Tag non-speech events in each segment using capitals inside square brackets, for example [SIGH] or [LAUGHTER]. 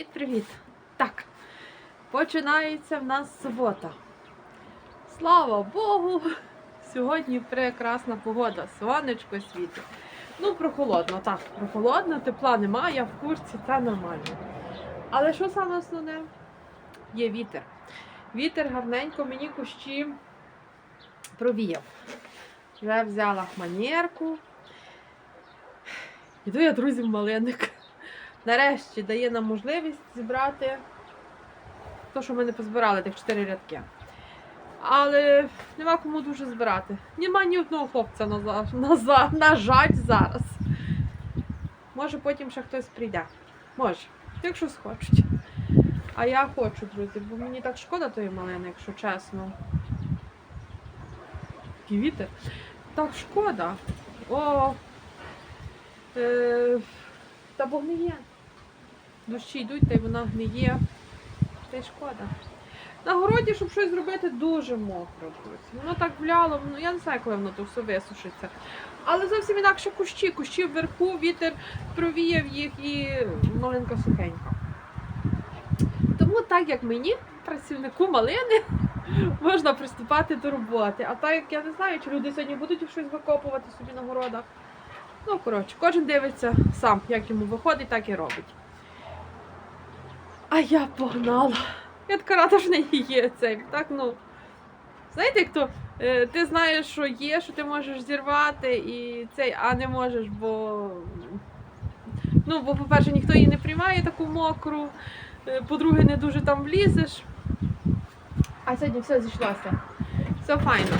Привіт-привіт! Так, починається в нас субота. Слава Богу! Сьогодні прекрасна погода, сонечко світить. Ну, прохолодно, так, прохолодно, тепла немає, я в курці, це нормально. Але що саме основне? Є вітер. Вітер гарненько мені кущі провіяв. Вже взяла манерку. Іду я, друзі, в малинник. Нарешті дає нам можливість зібрати те, що ми не позбирали, тих чотири рядки. Але нема кому дуже збирати. Нема ні одного хлопця на, за- на, на жаль зараз. Може потім ще хтось прийде. Може, якщо схочуть. А я хочу, друзі, бо мені так шкода тої малини, якщо чесно. Вітер. Так шкода. О, е, та бо гниє. Дощі йдуть, та й вона гниє. Та й шкода. На городі, щоб щось зробити, дуже мокро. Воно так вляло, ну я не знаю, коли воно то все висушиться. Але зовсім інакше кущі. Кущі вверху, вітер провіяв їх і маленька сухенька. Тому так як мені, працівнику малини, [LAUGHS] можна приступати до роботи. А так як я не знаю, чи люди сьогодні будуть щось викопувати собі на городах. Ну, коротше, кожен дивиться сам, як йому виходить, так і робить. А я погнала. Я така рада, що не є цей. Так, ну. Знаєте, як то е, ти знаєш, що є, що ти можеш зірвати, і цей, а не можеш, бо. Ну, бо, по-перше, ніхто її не приймає таку мокру, е, по-друге, не дуже там влізеш. А сьогодні все зійшлося. Все файно.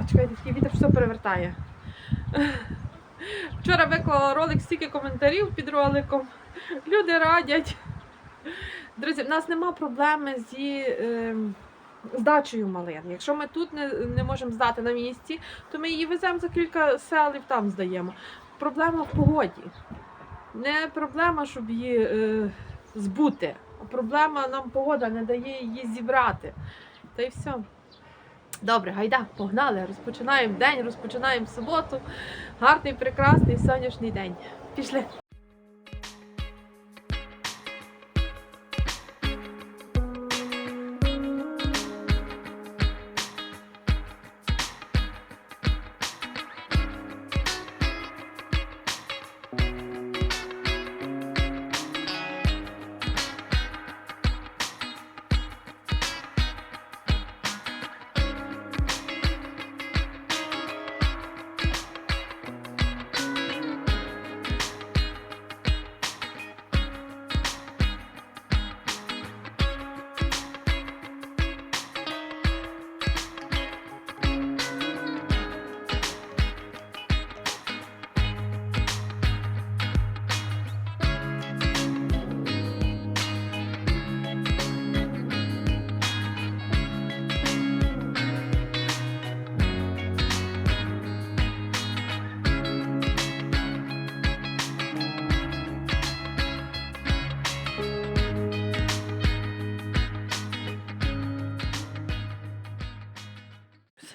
А чекайте, такий вітер все перевертає. Вчора виклала ролик, стільки коментарів під роликом. Люди радять. Друзі, в нас нема проблеми зі е, здачею малин. Якщо ми тут не, не можемо здати на місці, то ми її веземо за кілька сел і там здаємо. Проблема в погоді. Не проблема, щоб її е, збути, проблема нам погода не дає її зібрати. Та й все. Добре, гайда, погнали. Розпочинаємо день, розпочинаємо суботу. Гарний, прекрасний сонячний день. Пішли.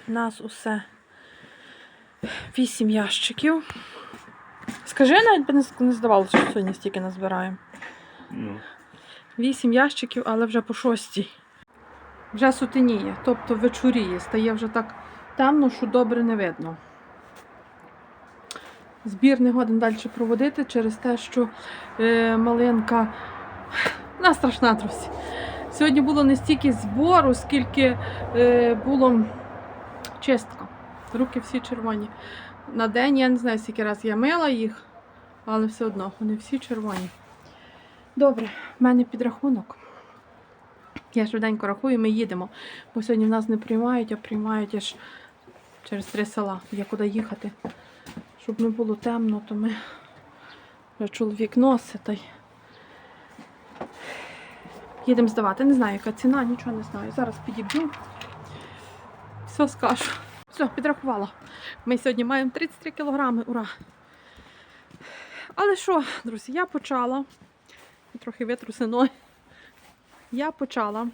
У нас усе вісім ящиків. Скажи, навіть би не здавалося, що сьогодні стільки назбираємо. Ну, Вісім ящиків, але вже по шостій. Вже сутеніє, тобто вечоріє. Стає вже так темно, що добре не видно. Збір не годен далі проводити через те, що е, малинка вона страшна, друзі. Сьогодні було не стільки збору, скільки е, було чистка. Руки всі червоні. На день я не знаю, скільки раз я мила їх, але все одно вони всі червоні. Добре, в мене підрахунок. Я швиденько рахую, ми їдемо. Бо сьогодні в нас не приймають, а приймають аж через три села. Є куди їхати. Щоб не було темно, то ми вже чоловік носить. Їдемо здавати. Не знаю, яка ціна, нічого не знаю. Зараз підіб'ю. Все скажу. Все, підрахувала. Ми сьогодні маємо 33 кілограми, ура! Але що, друзі, я почала. Трохи витрусино. Я почала.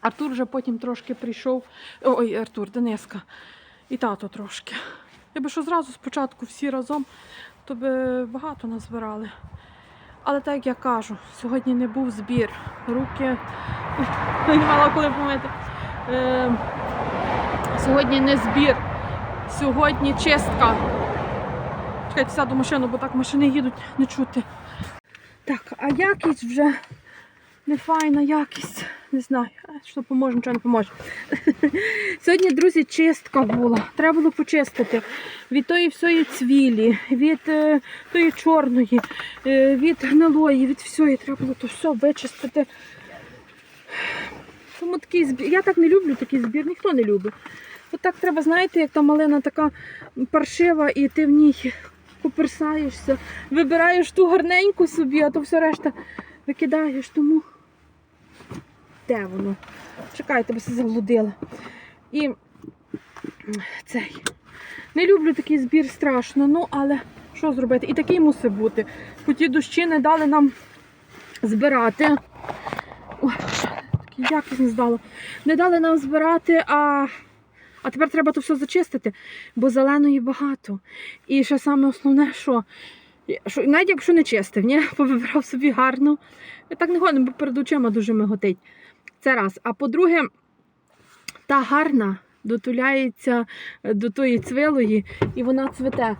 Артур вже потім трошки прийшов. Ой, Артур, Дениска. І тато трошки. Якби що зразу спочатку всі разом, то би багато назбирали. Але так як я кажу, сьогодні не був збір. Руки [LAUGHS] не мала коли помити. Сьогодні не збір. Сьогодні чистка. Чекайте, сяду машину, бо так машини їдуть не чути. Так, а якість вже не файна якість. Не знаю, що поможе, нічого не поможе. [LAUGHS] Сьогодні, друзі, чистка була. Треба було почистити від тої всієї цвілі, від е, тої чорної, е, від гнилої, від всього. Треба було то все вичистити. Тому такий збір. Я так не люблю такий збір, ніхто не любить. От так треба, знаєте, як та малина така паршива, і ти в ній куперсаєшся, вибираєш ту гарненьку собі, а то все решта викидаєш. Тому де воно? Чекайте, бо се заблудила. І цей. Не люблю такий збір страшно, ну але що зробити? І такий мусить бути. Бо ті дощі не дали нам збирати. Ой, якось не здало. Не дали нам збирати, а, а тепер треба то все зачистити, бо зеленої багато. І ще саме основне, що, що навіть якщо не чистив, ні, [LAUGHS] повибирав собі гарно. Так не годно, бо перед очима дуже миготить. Це раз. А по-друге, та гарна дотуляється до тої цвилої і вона цвете.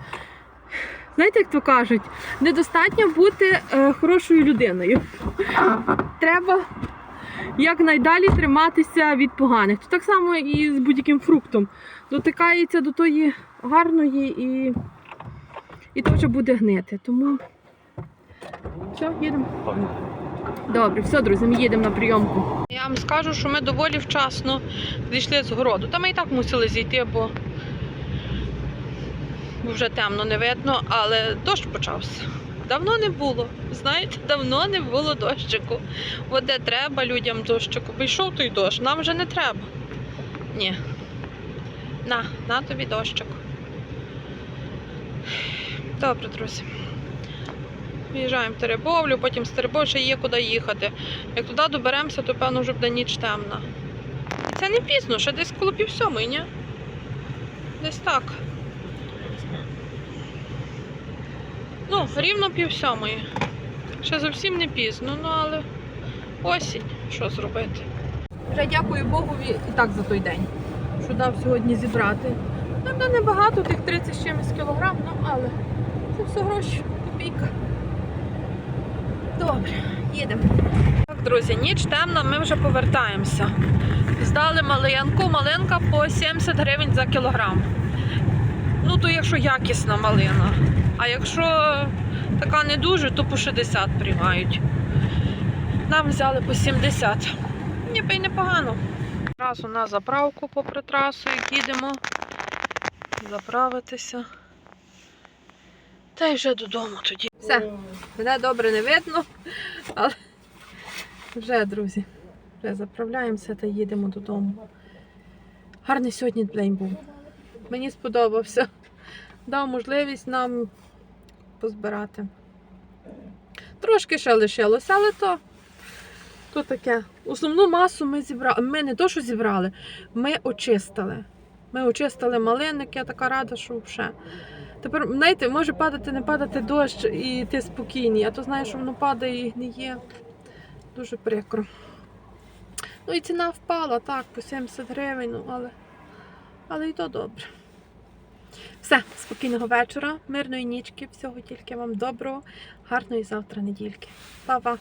Знаєте, як то кажуть, недостатньо бути е, хорошою людиною. Треба якнайдалі триматися від поганих. То так само і з будь-яким фруктом. Дотикається до тої гарної і, і вже буде гнити. Тому що, їдемо? Добре, все, друзі, ми їдемо на прийомку. Я вам скажу, що ми доволі вчасно зійшли з городу. Та ми і так мусили зійти, бо вже темно не видно, але дощ почався. Давно не було. Знаєте, давно не було дощику. От де треба людям дощику. Прийшов той дощ, нам вже не треба. Ні. На, на тобі дощик. Добре, друзі. В'їжджаємо в Теребовлю, потім з Теребовлю ще є куди їхати. Як туди доберемося, то певно вже буде ніч темна. І це не пізно, ще десь коло пів сьомої, ні? Десь так. Ну, рівно пів сьомої. Ще зовсім не пізно, ну але осінь, що зробити. Вже дякую Богові і так за той день, що дав сьогодні зібрати. Правда, небагато, тих 30 з чимось кілограм, ну але це все гроші, копійка. Добре, їдемо. Так, друзі, ніч темна, ми вже повертаємося. Здали малинку, малинка по 70 гривень за кілограм. То якщо якісна малина. А якщо така не дуже, то по 60 приймають. Нам взяли по 70. Ніби й непогано. Разу на заправку попри трасу, як їдемо. Заправитися. Та й вже додому тоді. Все, мене добре не видно, але вже, друзі, вже заправляємося та їдемо додому. Гарний сьогодні день був. Мені сподобався. Дав можливість нам позбирати. Трошки ще лишилося, але то, то таке. Основну масу ми зібрали. Ми не то, що зібрали, ми очистили. Ми очистили малинник, я така рада, що вже. Тепер, знаєте, може падати, не падати дощ, і ти спокійний, а то знаєш, що воно падає і не є. Дуже прикро. Ну і ціна впала, так, по 70 гривень, ну, але, але і то добре. Все, спокійного вечора, мирної нічки, всього тільки вам доброго, гарної завтра недільки. Па-па!